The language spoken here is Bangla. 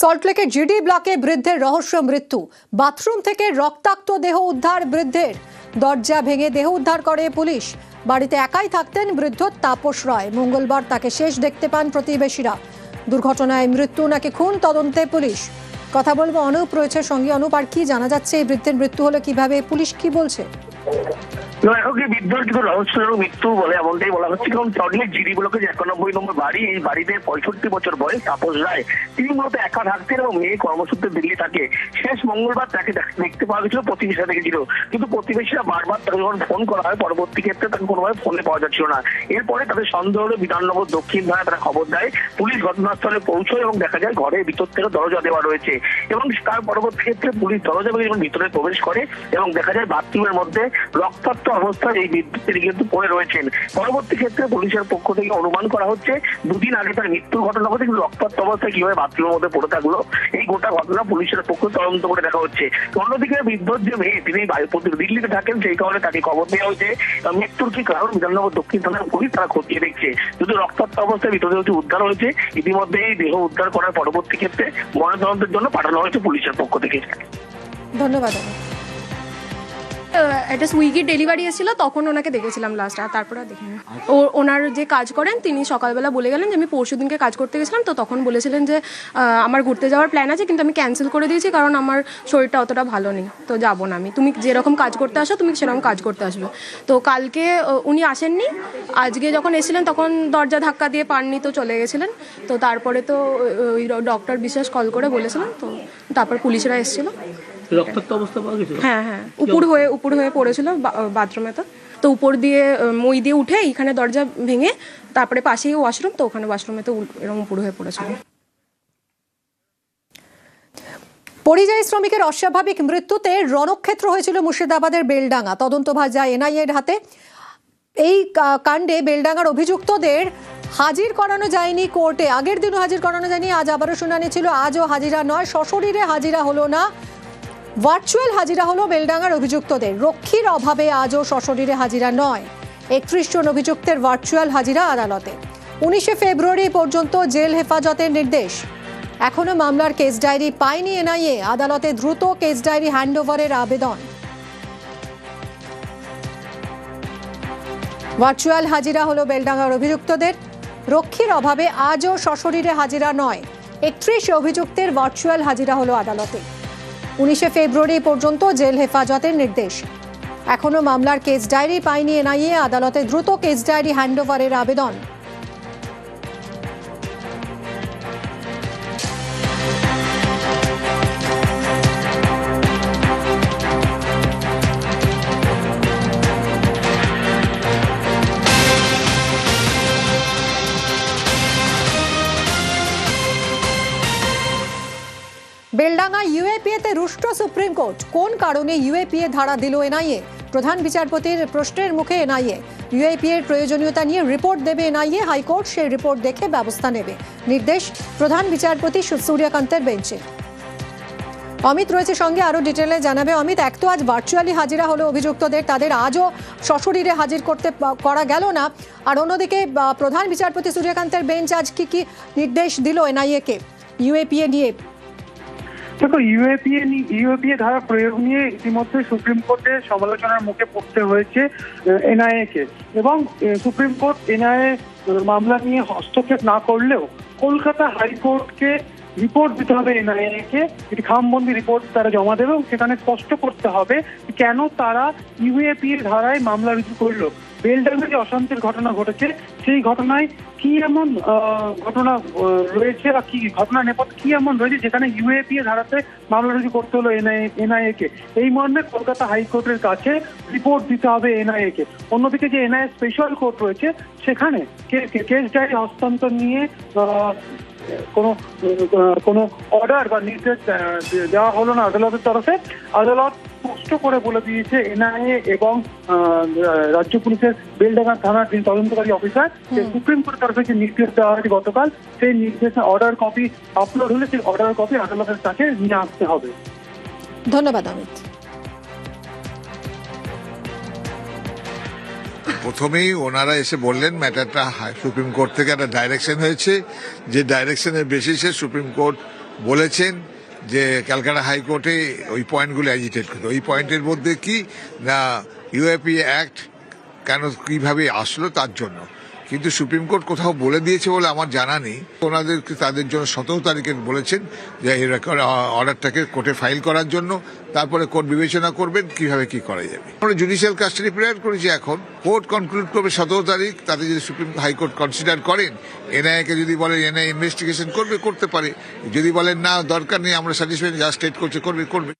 সল্টলেকের জিডি ব্লকে বৃদ্ধের রহস্য মৃত্যু। বাথরুম থেকে রক্তাক্ত দেহ উদ্ধার বৃদ্ধের। দরজা ভেঙে দেহ উদ্ধার করে পুলিশ। বাড়িতে একাই থাকতেন বৃদ্ধ তাপস রায়। মঙ্গলবার তাকে শেষ দেখতে পান প্রতিবেশীরা। দুর্ঘটনায় মৃত্যু নাকি খুন, তদন্তে পুলিশ। কথা বলব, অনুপ রয়েছে সঙ্গে। অনুপ, আর কি জানা যাচ্ছে? এই বৃদ্ধের মৃত্যু হলো কীভাবে? পুলিশ কি বলছে? মৃত্যু বলে এমনটাই বলা হচ্ছে? কারণ একানব্বই নম্বর বাড়ি, এই বাড়িতে পঁয়ষট্টি বছর বয়স তাপস রায়। তিনি মূলত একা থাকতেন এবং মেয়ে কর্মসূত্রে দিল্লি থাকে। শেষ মঙ্গলবার তাকে দেখতে পাওয়া গেছিল, প্রতিবেশীরা দেখেছিল। কিন্তু প্রতিবেশীরা বারবার তাকে যখন ফোন করা হয়, পরবর্তী ক্ষেত্রে তাকে কোনোভাবে ফোনে পাওয়া যাচ্ছিল না। এরপরে তাদের সন্দেহ হলে বিধাননগর দক্ষিণ থানায় তারা খবর দেয়, পুলিশ ঘটনাস্থলে পৌঁছয় এবং দেখা যায় ঘরের ভিতর থেকে দরজা দেওয়া রয়েছে। এবং তার পরবর্তী ক্ষেত্রে পুলিশ দরজা ভেঙে যখন ভিতরে প্রবেশ করে এবং দেখা যায় বাথরুমের মধ্যে রক্তাক্ত অবস্থায় এই তিনি কিন্তু পড়ে রয়েছেন। পরবর্তী ক্ষেত্রে পুলিশের পক্ষ থেকে অনুমান করা হচ্ছে, দুদিন আগে তার মৃত্যুর ঘটনা ঘটে, কিন্তু রক্তাক্ত অবস্থায় কীভাবে বাথরুমের মধ্যে পড়ে থাকল, এই গোটা ঘটনা পুলিশের পক্ষ তদন্ত করে দেখা হচ্ছে। অন্যদিকে বিদ্যুৎ যে মেয়ে, তিনি দিল্লিতে থাকেন, সেই কারণে তাকে খবর দেওয়া হয়েছে। মৃত্যুর কি কারণ? বিধাননগর দক্ষিণ থানার পুলিশ তারা খতিয়ে দেখছে। যদি রক্তাক্ত অবস্থায় মৃতদেহটি উদ্ধার হয়েছে ইতিমধ্যে এই দেহ উদ্ধার করার পরবর্তী ক্ষেত্রে ময়নাতদন্তের জন্য পাঠানো হয়েছে পুলিশের পক্ষ থেকে। ধন্যবাদ একটা সুইগির ডেলিভারি এসেছিল, তখন ওনাকে দেখেছিলাম লাস্ট আর তারপরে দেখিনি। ও, ওনার যে কাজ করেন, তিনি সকালবেলা বলে গেলেন যে, আমি পরশু দিনকে কাজ করতে গেছিলাম। তো তখন বলেছিলেন যে আমার ঘুরতে যাওয়ার প্ল্যান আছে, কিন্তু আমি ক্যান্সেল করে দিয়েছি, কারণ আমার শরীরটা অতটা ভালো নেই। তো যাব না আমি। তুমি যেরকম কাজ করতে আসো, তুমি সেরকম কাজ করতে আসবে। তো কালকে উনি আসেননি। আজকে যখন এসেছিলেন, তখন দরজা ধাক্কা দিয়ে পাননি, তো চলে গেছিলেন। তো তারপরে তো ওই ডক্টর বিশ্বাস কল করে বলেছিলেন, তো তারপর পুলিশরা এসেছিল। রক্তাক্ত অবস্থা পাওয়া গেছিল? হ্যাঁ হ্যাঁ। উপর হয়ে উপর হয়ে পড়েছিল বাথরুমে তো। তো উপর দিয়ে মই দিয়ে উঠে এইখানে দরজা ভেঙে তারপরে পাশেই ওয়াশরুম তো ওখানে ওয়াশরুমে তো এরকম উপর হয়ে পড়েছিল। পরিযায়ী শ্রমিকের অস্বাভাবিক মৃত্যুতে রণক্ষেত্র হয়েছিল মুর্শিদাবাদের বেলডাঙ্গা। তদন্তভার যায় এনআইএর হাতে এই কাণ্ডে বেলডাঙ্গার অভিযুক্তদের হাজির করানো যায়নি কোর্টে। আগের দিনও হাজির করানো যায়নি আজ আবারও শুনানি ছিল। আজও হাজিরা নয় সশরীরে হাজিরা হলো না। ভার্চুয়াল হাজিরা হলো বেলডাঙ্গার অভিযুক্তদের রক্ষীর অভাবে আজও সশরীরে হাজিরা নয়। একত্রিশ জন অভিযুক্তের ভার্চুয়াল হাজিরা আদালতে। উনিশে ফেব্রুয়ারি পর্যন্ত জেল হেফাজতের নির্দেশ। এখনও মামলার কেস ডায়েরি পায়নি এনআইএ, আদালতে দ্রুত কেস ডায়েরি হ্যান্ডওভারের আবেদন। ভার্চুয়াল হাজিরা হলো বেলডাঙ্গার অভিযুক্তদের। রক্ষীর অভাবে আজও সশরীরে হাজিরা নয়। একত্রিশ অভিযুক্তের ভার্চুয়াল হাজিরা হলো আদালতে। উনিশে ফেব্রুয়ারি পর্যন্ত জেল হেফাজতের নির্দেশ। এখনও মামলার কেস ডায়েরি পায়নি এনআইএ, আদালতে দ্রুত কেস ডায়েরি হ্যান্ডওভারের আবেদন। রুষ্ট সুপ্রিম কোর্ট। কোন কারণে ইউএপিএ ধারা দিল এনআইএ? প্রধান বিচারপতির প্রশ্নের মুখে এনআইএ। ইউএপিএর প্রয়োজনীয়তা নিয়ে রিপোর্ট দেবে এনআইএ, হাইকোর্ট সেই রিপোর্ট দেখে ব্যবস্থা নেবে। নির্দেশ প্রধান বিচারপতি সূর্যকান্তের বেঞ্চে। অমিত রয়েছে সঙ্গে আরও ডিটেলে জানাবে অমিত, এক তো আজ ভার্চুয়ালি হাজিরা হলো অভিযুক্তদের, তাদের আজও সশরীরে হাজির করতে করা গেল না। আর অন্যদিকে প্রধান বিচারপতি সূর্যকান্তের বেঞ্চ আজ কি কি নির্দেশ দিল এনআইএ কে? ইউএপিএ নিয়ে দেখো ইউএপিএ ইউএপিএ ধারা প্রয়োগ নিয়ে ইতিমধ্যে সুপ্রিম কোর্টে সমালোচনার মুখে পড়তে হয়েছে এনআইএ কে। এবং সুপ্রিম কোর্ট এনআইএ মামলা নিয়ে হস্তক্ষেপ না করলেও কলকাতা হাইকোর্টকে রিপোর্ট দিতে হবে এনআইএ কে, একটি খামবন্দি রিপোর্ট তারা জমা দেবে সেখানে স্পষ্ট করতে হবে কেন তারা ইউএপিএ ধারায় মামলা রুজু করল। বেলডাঙ্গা যে অশান্তির ঘটনা ঘটেছে, সেই ঘটনায় কি এমন ঘটনা রয়েছে বা কি ঘটনা নেপথ, কি এমন রয়েছে যেখানে ইউএপি ধারাতে মামলা রুজু করতে হলো এনআইএ কে? এই মর্মে কলকাতা হাইকোর্টের কাছে রিপোর্ট দিতে হবে এনআইএ কে। অন্যদিকে যে এনআইএ স্পেশাল কোর্ট রয়েছে, সেখানে কেস ডায়েরি হস্তান্তর নিয়ে কোনো কোনো অর্ডার বা নির্দেশ দেওয়া হলো না আদালতের তরফে। আদালত স্পষ্ট করে বলে দিয়েছে এনআইএ এবং রাজ্য পুলিশের বেলডাঙ্গা থানার যিনি তদন্তকারী অফিসার যে সুপ্রিম কোর্টের তরফে যে নির্দেশ দেওয়া হয়েছে গতকাল সেই নির্দেশে অর্ডার কপি আপলোড হলে সেই অর্ডার কপি আদালতের কাছে নিয়ে আসতে হবে। ধন্যবাদ অমিত। প্রথমেই ওনারা এসে বললেন ম্যাটারটা হাই- সুপ্রিম কোর্ট থেকে একটা ডাইরেকশন হয়েছে। যে ডাইরেকশনের বেসিসে সুপ্রিম কোর্ট বলেছেন। যে ক্যালকাটা হাইকোর্টে ওই পয়েন্টগুলো অ্যাজিটেট করতে। ওই পয়েন্টের মধ্যে কি? না, ইউএপি অ্যাক্ট কেন কীভাবে আসলো তার জন্য? কিন্তু সুপ্রিম কোর্ট কোথাও বলে দিয়েছে বলে আমার জানা নেই। ওনাদেরকে তাদের জন্য সতেরো তারিখে বলেছেন যে এই অর্ডারটাকে কোর্টে ফাইল করার জন্য। তারপরে কোর্ট বিবেচনা করবেন কীভাবে কি করা যাবে। আমরা জুডিশিয়াল কাস্টাডি প্রেয়ার করেছি এখন। কোর্ট কনক্লুড করবে সতেরো তারিখ। তাতে যদি সুপ্রিম হাইকোর্ট কনসিডার করেন এনআইএকে যদি বলেন এনআই ইনভেস্টিগেশন করবে, করতে পারে। যদি বলেন না, দরকার নেই, আমরা স্যাটিসফাইড যা স্টেট করছে করবে করবে।